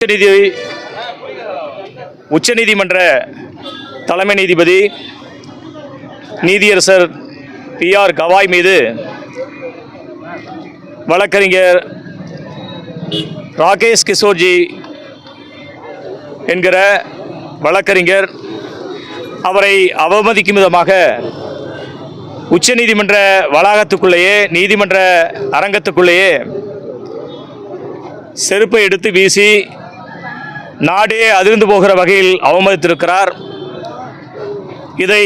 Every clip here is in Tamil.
உச்சநீதி உச்சநீதிமன்ற தலைமை நீதிபதி நீதியரசர் பி ஆர் கவாய் மீது வழக்கறிஞர் ராகேஷ் கிஷோர்ஜி என்கிற வழக்கறிஞர் அவரை அவமதிக்கும் விதமாக உச்சநீதிமன்ற வளாகத்துக்குள்ளேயே நீதிமன்ற அரங்கத்துக்குள்ளேயே செருப்பை எடுத்து வீசி நாடே அதிர்ந்து போகிற வகையில் அவமதித்திருக்கிறார். இதை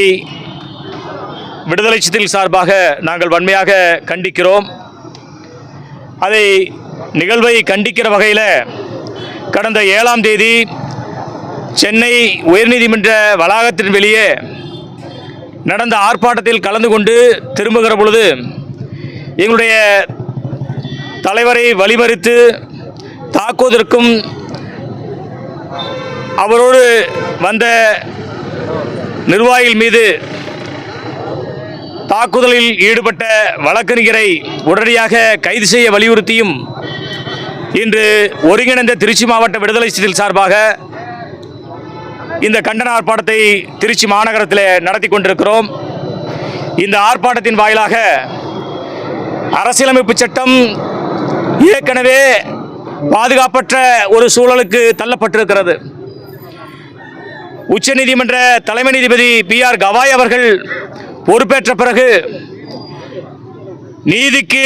விடுதலை சித்தில் சார்பாக நாங்கள் வன்மையாக கண்டிக்கிறோம். அதை நிகழ்வை கண்டிக்கிற வகையில் கடந்த ஏழாம் தேதி சென்னை உயர்நீதிமன்ற வளாகத்தின் வெளியே நடந்த ஆர்ப்பாட்டத்தில் கலந்து கொண்டு திரும்புகிற பொழுது எங்களுடைய தலைவரை வழிமறித்து தாக்குவதற்கும் அவரோடு வந்த நிர்வாகிகள் மீது தாக்குதலில் ஈடுபட்ட வழக்கறிஞரை உடனடியாக கைது செய்ய வலியுறுத்தியும் இன்று ஒருங்கிணைந்த திருச்சி மாவட்ட விடுதலை சிதில் சார்பாக இந்த கண்டன ஆர்ப்பாட்டத்தை திருச்சி மாநகரத்தில் நடத்தி கொண்டிருக்கிறோம். இந்த ஆர்ப்பாட்டத்தின் வாயிலாக அரசியலமைப்பு சட்டம் ஏற்கனவே பாதுகாப்பற்ற ஒரு சூழலுக்கு தள்ளப்பட்டிருக்கிறது. உச்சநீதிமன்ற தலைமை நீதிபதி பி ஆர் கவாய் அவர்கள் பொறுப்பேற்ற பிறகு நீதிக்கு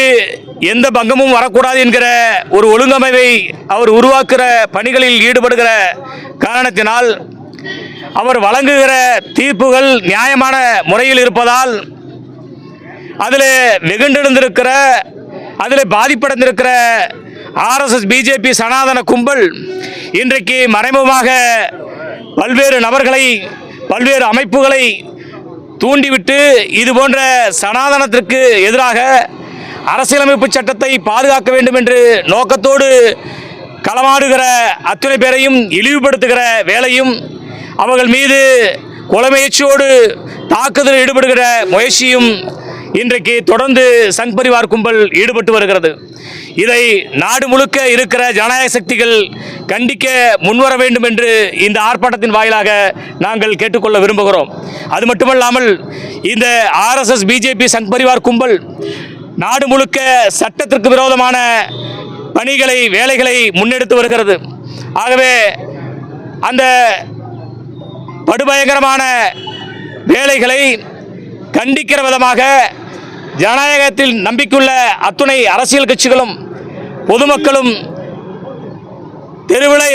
எந்த பங்கமும் வரக்கூடாது என்கிற ஒரு ஒழுங்கமைவை அவர் உருவாக்குகிற பணிகளில் ஈடுபடுகிற காரணத்தினால் அவர் வழங்குகிற தீர்ப்புகள் நியாயமான முறையில் இருப்பதால் அதில் வெகுண்டெழுந்திருக்கிற அதில் பாதிப்படைந்திருக்கிற ஆர்எஸ்எஸ் பிஜேபி சனாதன கும்பல் இன்றைக்கு மறைமுகமாக பல்வேறு நபர்களை பல்வேறு அமைப்புகளை தூண்டிவிட்டு இது போன்ற சனாதனத்திற்கு எதிராக அரசியலமைப்பு சட்டத்தை பாதுகாக்க வேண்டும் என்று நோக்கத்தோடு களமாடுகிற அத்துணை பேரையும் இழிவுபடுத்துகிற வேலையும் அவர்கள் மீது கொலை தாக்குதல் தாக்குதலில் ஈடுபடுகிற முயற்சியும் இன்றைக்கு தொடர்ந்து சங் பரிவார் கும்பல் ஈடுபட்டு வருகிறது. இதை நாடு முழுக்க இருக்கிற ஜனநாயக சக்திகள் கண்டிக்க முன்வர வேண்டும் என்று இந்த ஆர்ப்பாட்டத்தின் வாயிலாக நாங்கள் கேட்டுக்கொள்ள விரும்புகிறோம். அது மட்டுமல்லாமல் இந்த ஆர்எஸ்எஸ் பிஜேபி சங் பரிவார் கும்பல் நாடு முழுக்க சட்டத்திற்கு விரோதமான பணிகளை வேலைகளை முன்னெடுத்து வருகிறது. ஆகவே அந்த படுபயங்கரமான வேலைகளை கண்டிக்கிற விதமாக ஜனநாயகத்தில் நம்பிக்கையுள்ள அத்துணை அரசியல் கட்சிகளும் பொதுமக்களும் தெருவிழா